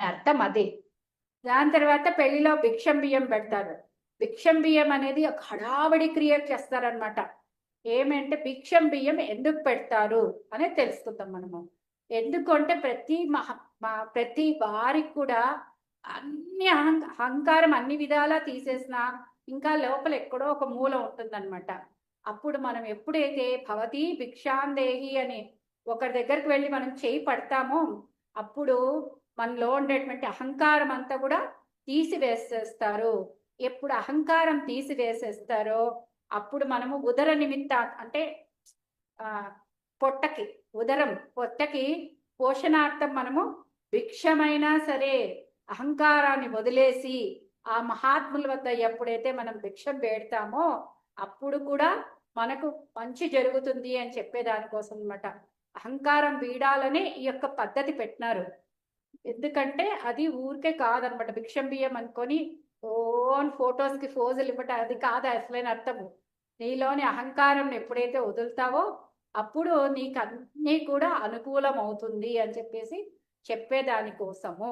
అర్థం అదే దాని తర్వాత పెళ్ళిలో భిక్షం బియ్యం పెడతారు. భిక్షం బియ్యం అనేది ఒక హడావిడి క్రియేట్ చేస్తారనమాట ఏమంటే భిక్షం బియ్యం ఎందుకు పెడతారు అనేది తెలుసుకుందాం మనము. ఎందుకంటే ప్రతి మహ ప్రతి వారికి కూడా అన్ని అహం అహంకారం అన్ని విధాలా తీసేసిన ఇంకా లోపల ఎక్కడో ఒక మూల ఉంటుందన్నమాట. అప్పుడు మనం ఎప్పుడైతే భవతి భిక్షాందేహి అని ఒకరి దగ్గరికి వెళ్ళి మనం చేయి పడతామో అప్పుడు మనలో ఉండేటువంటి అహంకారం అంతా కూడా తీసివేసేస్తారు. ఎప్పుడు అహంకారం తీసివేసేస్తారో అప్పుడు మనము ఉదర నిమిత్త అంటే ఆ పొట్టకి ఉదరం పొట్టకి పోషణార్థం మనము భిక్షమైనా సరే అహంకారాన్ని వదిలేసి ఆ మహాత్ముల వద్ద ఎప్పుడైతే మనం భిక్షం పెడతామో అప్పుడు కూడా మనకు మంచి జరుగుతుంది అని చెప్పేదానికోసం అనమాట అహంకారం వీడాలనే ఈ యొక్క పద్ధతి పెట్టినారు. ఎందుకంటే అది ఊరికే కాదనమాట. భిక్షం బియ్యం అనుకొని ఓన్ ఫొటోస్కి ఫోజులు ఇవ్వటం అది కాదు అసలైన అర్థము. నీలోని అహంకారం ఎప్పుడైతే వదులుతావో అప్పుడు నీకు అన్నీ కూడా అనుకూలం అవుతుంది అని చెప్పేసి చెప్పేదాని కోసము